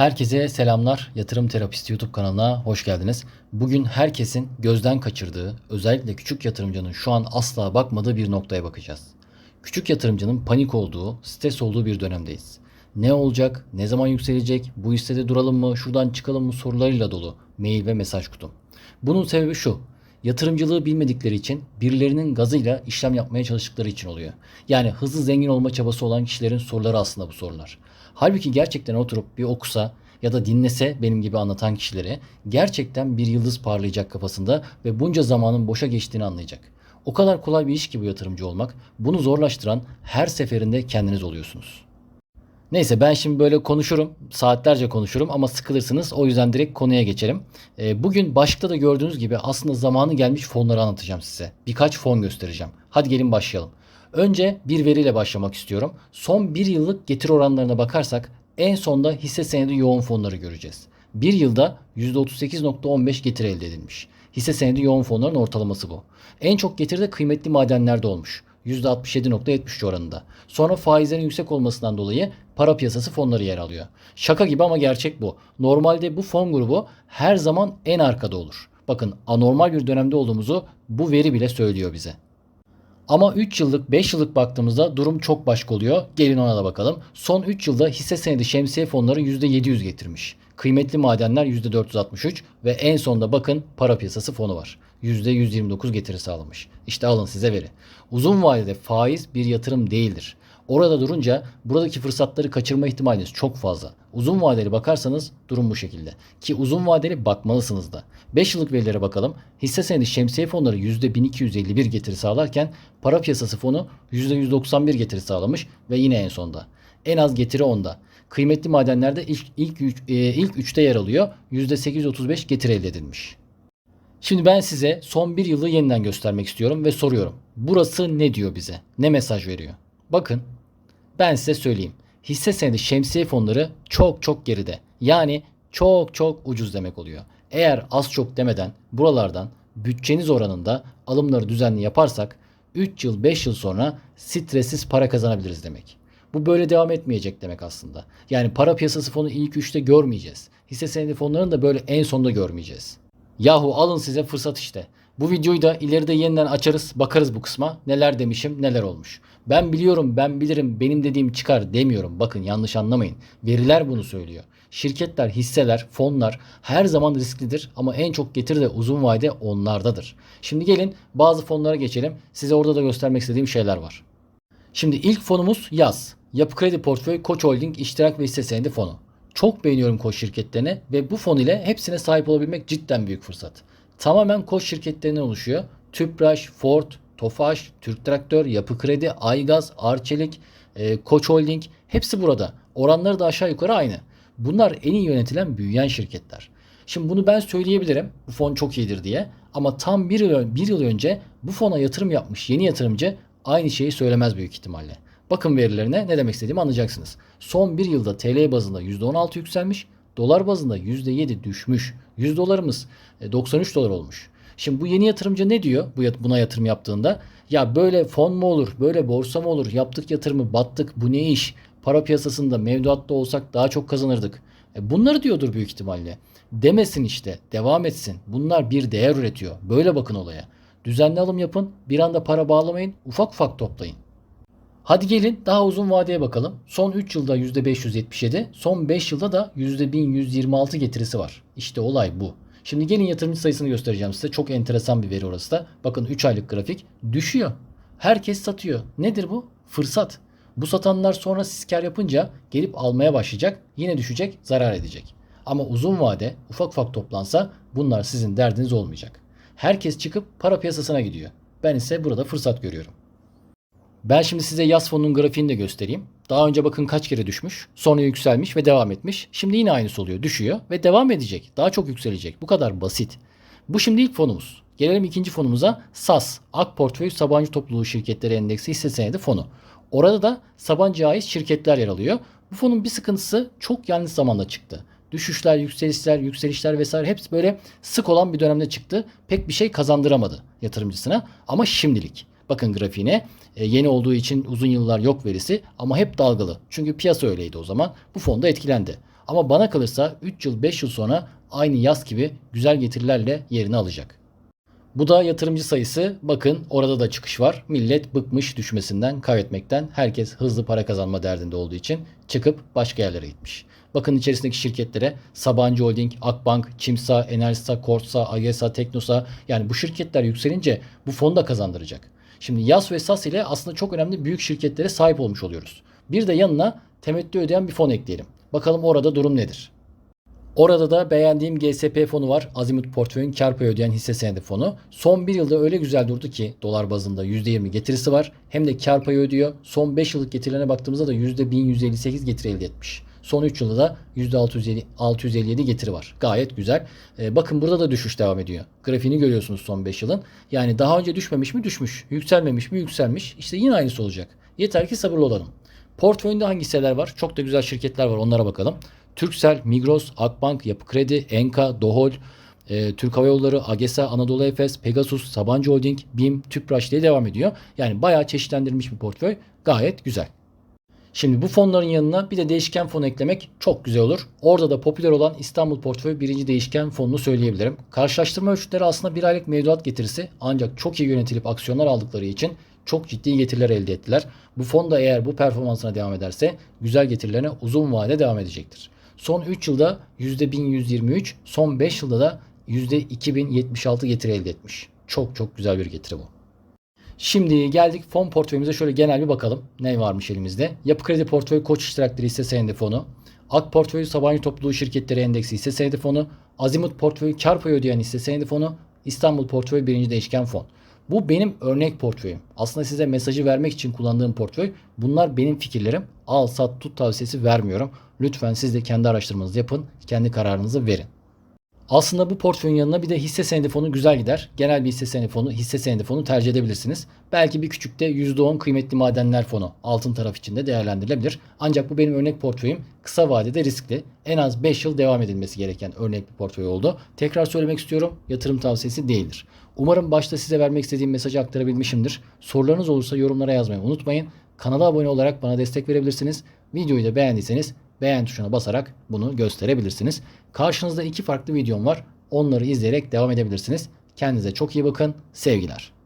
Herkese selamlar. Yatırım Terapisti YouTube kanalına hoş geldiniz. Bugün herkesin gözden kaçırdığı, özellikle küçük yatırımcının şu an asla bakmadığı bir noktaya bakacağız. Küçük yatırımcının panik olduğu, stres olduğu bir dönemdeyiz. Ne olacak, ne zaman yükselecek, bu hissede duralım mı, şuradan çıkalım mı sorularıyla dolu mail ve mesaj kutum. Bunun sebebi şu. Yatırımcılığı bilmedikleri için birilerinin gazıyla işlem yapmaya çalıştıkları için oluyor. Yani hızlı zengin olma çabası olan kişilerin soruları aslında bu sorular. Halbuki gerçekten oturup bir okusa ya da dinlese benim gibi anlatan kişileri gerçekten bir yıldız parlayacak kafasında ve bunca zamanın boşa geçtiğini anlayacak. O kadar kolay bir iş ki bu yatırımcı olmak. Bunu zorlaştıran her seferinde kendiniz oluyorsunuz. Neyse ben şimdi böyle konuşurum. Saatlerce konuşurum ama sıkılırsınız. O yüzden direkt konuya geçelim. Ee, bugün başlıkta da gördüğünüz gibi aslında zamanı gelmiş fonları anlatacağım size. Birkaç fon göstereceğim. Hadi gelin başlayalım. Önce bir veriyle başlamak istiyorum. Son bir yıllık getiri oranlarına bakarsak en sonda hisse senedi yoğun fonları göreceğiz. Bir yılda %38.15 getiri elde edilmiş. Hisse senedi yoğun fonların ortalaması bu. En çok getiri de kıymetli madenlerde olmuş. %67.73 oranında. Sonra faizlerin yüksek olmasından dolayı para piyasası fonları yer alıyor. Şaka gibi ama gerçek bu. Normalde bu fon grubu her zaman en arkada olur. Bakın anormal bir dönemde olduğumuzu bu veri bile söylüyor bize. Ama 3 yıllık 5 yıllık baktığımızda durum çok başka oluyor. Gelin ona da bakalım. Son 3 yılda hisse senedi şemsiye fonları %700 getirmiş. Kıymetli madenler %463 ve en sonda bakın para piyasası fonu var. %129 getiri sağlamış. İşte alın size veri. Uzun vadede faiz bir yatırım değildir. Orada durunca buradaki fırsatları kaçırma ihtimaliniz çok fazla. Uzun vadeli bakarsanız durum bu şekilde. Ki uzun vadeli bakmalısınız da. 5 yıllık verilere bakalım. Hisse senedi şemsiye fonları %1251 getiri sağlarken para piyasası fonu %191 getiri sağlamış ve yine en sonda. En az getiri onda. Kıymetli madenlerde ilk ilk üç- e, ilk 3'te yer alıyor. %835 getiri elde edilmiş. Şimdi ben size son bir yılı yeniden göstermek istiyorum ve soruyorum. Burası ne diyor bize? Ne mesaj veriyor? Bakın ben size söyleyeyim. Hisse senedi şemsiye fonları çok çok geride. Yani çok çok ucuz demek oluyor. Eğer az çok demeden buralardan bütçeniz oranında alımları düzenli yaparsak 3 yıl 5 yıl sonra stressiz para kazanabiliriz demek. Bu böyle devam etmeyecek demek aslında. Yani para piyasası fonu ilk 3'te görmeyeceğiz. Hisse senedi fonlarını da böyle en sonda görmeyeceğiz. Yahu alın size fırsat işte. Bu videoyu da ileride yeniden açarız, bakarız bu kısma. Neler demişim, neler olmuş. Ben biliyorum, ben bilirim, benim dediğim çıkar demiyorum. Bakın yanlış anlamayın. Veriler bunu söylüyor. Şirketler, hisseler, fonlar her zaman risklidir ama en çok getiri de uzun vade onlardadır. Şimdi gelin bazı fonlara geçelim. Size orada da göstermek istediğim şeyler var. Şimdi ilk fonumuz yaz. Yapı Kredi Portföy Koç Holding İştirak ve Hisse Senedi Fonu. Çok beğeniyorum Koç şirketlerini ve bu fon ile hepsine sahip olabilmek cidden büyük fırsat. Tamamen Koç şirketlerinden oluşuyor. Tüpraş, Ford, Tofaş, Türk Traktör, Yapı Kredi, Aygaz, Arçelik, e, Koç Holding hepsi burada. Oranları da aşağı yukarı aynı. Bunlar en iyi yönetilen büyüyen şirketler. Şimdi bunu ben söyleyebilirim. Bu fon çok iyidir diye. Ama tam bir yıl, bir yıl önce bu fona yatırım yapmış yeni yatırımcı aynı şeyi söylemez büyük ihtimalle. Bakın verilerine ne demek istediğimi anlayacaksınız. Son bir yılda TL bazında %16 yükselmiş, dolar bazında %7 düşmüş. 100 dolarımız e, 93 dolar olmuş. Şimdi bu yeni yatırımcı ne diyor bu buna yatırım yaptığında? Ya böyle fon mu olur, böyle borsa mı olur, yaptık yatırımı, battık, bu ne iş? Para piyasasında mevduatta olsak daha çok kazanırdık. E bunları diyordur büyük ihtimalle. Demesin işte, devam etsin. Bunlar bir değer üretiyor. Böyle bakın olaya. Düzenli alım yapın, bir anda para bağlamayın, ufak ufak toplayın. Hadi gelin daha uzun vadeye bakalım. Son 3 yılda %577, son 5 yılda da %1126 getirisi var. İşte olay bu. Şimdi gelin yatırımcı sayısını göstereceğim size. Çok enteresan bir veri orası da. Bakın 3 aylık grafik düşüyor. Herkes satıyor. Nedir bu? Fırsat. Bu satanlar sonra siz kar yapınca gelip almaya başlayacak. Yine düşecek, zarar edecek. Ama uzun vade ufak ufak toplansa bunlar sizin derdiniz olmayacak. Herkes çıkıp para piyasasına gidiyor. Ben ise burada fırsat görüyorum. Ben şimdi size yaz fonunun grafiğini de göstereyim. Daha önce bakın kaç kere düşmüş, sonra yükselmiş ve devam etmiş. Şimdi yine aynısı oluyor, düşüyor ve devam edecek. Daha çok yükselecek. Bu kadar basit. Bu şimdi ilk fonumuz. Gelelim ikinci fonumuza SAS, Ak Portföy Sabancı Topluluğu Şirketleri Endeksi hisse senedi fonu. Orada da Sabancı'ya ait şirketler yer alıyor. Bu fonun bir sıkıntısı çok yanlış zamanda çıktı. Düşüşler, yükselişler, yükselişler vesaire hepsi böyle sık olan bir dönemde çıktı. Pek bir şey kazandıramadı yatırımcısına ama şimdilik. Bakın grafiğine e, yeni olduğu için uzun yıllar yok verisi ama hep dalgalı. Çünkü piyasa öyleydi o zaman. Bu fonda etkilendi. Ama bana kalırsa 3 yıl 5 yıl sonra aynı yaz gibi güzel getirilerle yerini alacak. Bu da yatırımcı sayısı. Bakın orada da çıkış var. Millet bıkmış düşmesinden, kaybetmekten. Herkes hızlı para kazanma derdinde olduğu için çıkıp başka yerlere gitmiş. Bakın içerisindeki şirketlere Sabancı Holding, Akbank, Çimsa, Enerjisa, Korsa, Agesa, Teknosa yani bu şirketler yükselince bu fonu da kazandıracak. Şimdi YAS ve SAS ile aslında çok önemli büyük şirketlere sahip olmuş oluyoruz. Bir de yanına temettü ödeyen bir fon ekleyelim. Bakalım orada durum nedir? Orada da beğendiğim GSP fonu var. Azimut portföyün kar payı ödeyen hisse senedi fonu. Son bir yılda öyle güzel durdu ki dolar bazında %20 getirisi var. Hem de kar payı ödüyor. Son 5 yıllık getirilerine baktığımızda da %1158 getiri elde etmiş. Son 3 yılda da %657 657 getiri var. Gayet güzel. Ee, bakın burada da düşüş devam ediyor. Grafiğini görüyorsunuz son 5 yılın. Yani daha önce düşmemiş mi? Düşmüş. Yükselmemiş mi? Yükselmiş. İşte yine aynısı olacak. Yeter ki sabırlı olalım. Portföyünde hangi hisseler var? Çok da güzel şirketler var. Onlara bakalım. Turkcell, Migros, Akbank, Yapı Kredi, Enka, Dohol, e, Türk Hava Yolları, Agesa, Anadolu Efes, Pegasus, Sabancı Holding, BİM, Tüpraş diye devam ediyor. Yani bayağı çeşitlendirilmiş bir portföy. Gayet güzel. Şimdi bu fonların yanına bir de değişken fon eklemek çok güzel olur. Orada da popüler olan İstanbul Portföy birinci değişken fonunu söyleyebilirim. Karşılaştırma ölçütleri aslında bir aylık mevduat getirisi ancak çok iyi yönetilip aksiyonlar aldıkları için çok ciddi getiriler elde ettiler. Bu fon da eğer bu performansına devam ederse güzel getirilerine uzun vade devam edecektir. Son 3 yılda %1123, son 5 yılda da %2076 getiri elde etmiş. Çok çok güzel bir getiri bu. Şimdi geldik fon portföyümüze şöyle genel bir bakalım. Ne varmış elimizde? Yapı Kredi Portföy Koç İştirakleri hisse senedi fonu. Ak Portföy Sabancı Topluluğu Şirketleri Endeksi hisse senedi fonu. Azimut Portföy Kar Payı Ödeyen hisse senedi fonu. İstanbul Portföy Birinci Değişken Fon. Bu benim örnek portföyüm. Aslında size mesajı vermek için kullandığım portföy. Bunlar benim fikirlerim. Al sat tut tavsiyesi vermiyorum. Lütfen siz de kendi araştırmanızı yapın. Kendi kararınızı verin. Aslında bu portföyün yanına bir de hisse senedi fonu güzel gider. Genel bir hisse senedi fonu, hisse senedi fonu tercih edebilirsiniz. Belki bir küçük de %10 kıymetli madenler fonu altın taraf içinde değerlendirilebilir. Ancak bu benim örnek portföyüm. Kısa vadede riskli. En az 5 yıl devam edilmesi gereken örnek bir portföy oldu. Tekrar söylemek istiyorum. Yatırım tavsiyesi değildir. Umarım başta size vermek istediğim mesajı aktarabilmişimdir. Sorularınız olursa yorumlara yazmayı unutmayın. Kanala abone olarak bana destek verebilirsiniz. Videoyu da beğendiyseniz beğen tuşuna basarak bunu gösterebilirsiniz. Karşınızda iki farklı videom var. Onları izleyerek devam edebilirsiniz. Kendinize çok iyi bakın. Sevgiler.